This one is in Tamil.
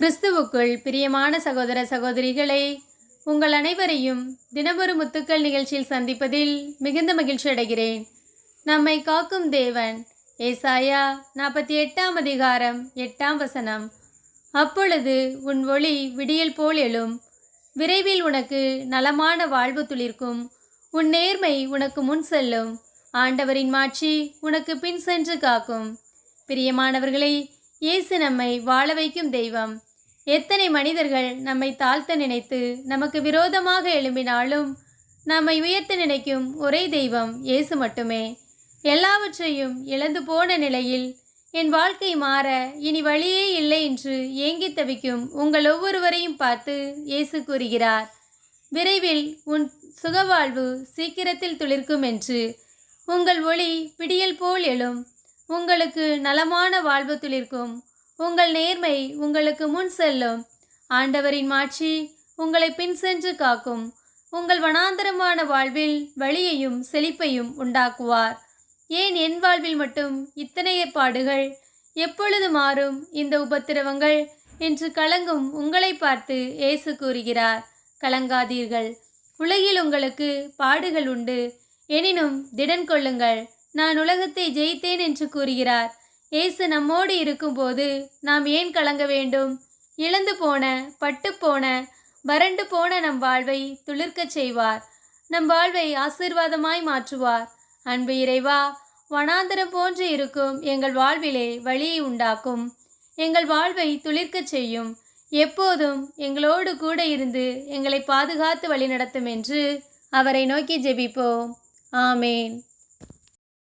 கிறிஸ்துவுக்குள் பிரியமான சகோதர சகோதரிகளே உங்கள் அனைவரையும் தினமொரு முத்துக்கள் நிகழ்ச்சியில் சந்திப்பதில் மிகுந்த மகிழ்ச்சி அடைகிறேன். நம்மை காக்கும் தேவன் ஏசாயா நாற்பத்தி எட்டாம் அதிகாரம் எட்டாம் வசனம். அப்பொழுது உன் ஒளி விடியல் போல் எழும். விரைவில் உனக்கு நலமான வாழ்வு துளிர்க்கும். உன் நேர்மை உனக்கு முன் செல்லும். ஆண்டவரின் மாட்சி உனக்கு பின் சென்று காக்கும். பிரியமானவர்களை இயேசு நம்மை வாழ வைக்கும் தெய்வம். எத்தனை மனிதர்கள் நம்மை தாழ்த்த நினைத்து நமக்கு விரோதமாக எழும்பினாலும் நம்மை உயர்த்த நினைக்கும் ஒரே தெய்வம் இயேசு மட்டுமே. எல்லாவற்றையும் இழந்து போன நிலையில் என் வாழ்க்கை மாற இனி வழியே இல்லை என்று ஏங்கி தவிக்கும் உங்கள் ஒவ்வொருவரையும் பார்த்து இயேசு கூறுகிறார். விரைவில் உன் சுகவாழ்வு சீக்கிரத்தில் துளிர்க்கும் என்று. உங்கள் ஒளி பிடியல் போல் எழும். உங்களுக்கு நலமான வாழ்வு துளிர்க்கும் உங்கள் நேர்மை உங்களுக்கு முன் செல்லும். ஆண்டவரின் மாட்சி உங்களை பின் சென்று காக்கும். உங்கள் வனாந்தரமான வாழ்வில் வழியையும் செழிப்பையும் உண்டாக்குவார். ஏன் என் வாழ்வில் மட்டும் இத்தனைய பாடுகள் எப்பொழுது மாறும் இந்த உபத்திரவங்கள்? என்று கலங்கும் உங்களை பார்த்து இயேசு கூறுகிறார். கலங்காதீர்கள். உலகில் உங்களுக்கு பாடுகள் உண்டு. எனினும் திடன் கொள்ளுங்கள். நான் உலகத்தை ஜெயித்தேன் என்று கூறுகிறார். இயேசு நம்மோடு இருக்கும்போது நாம் ஏன் கலங்க வேண்டும்? இழந்து போன பட்டு போன வறண்டு போன நம் வாழ்வை துளிர்க்கச் செய்வார். நம் வாழ்வை ஆசீர்வாதமாய் மாற்றுவார். அன்பு இறைவா வனாந்தரம் போன்று இருக்கும் எங்கள் வாழ்விலே வழியை உண்டாக்கும். எங்கள் வாழ்வை துளிர்க்கச் செய்யும். எப்போதும் எங்களோடு கூட இருந்து எங்களை பாதுகாத்து வழிநடத்தும் என்று அவரை நோக்கி ஜெபிப்போம். ஆமேன்.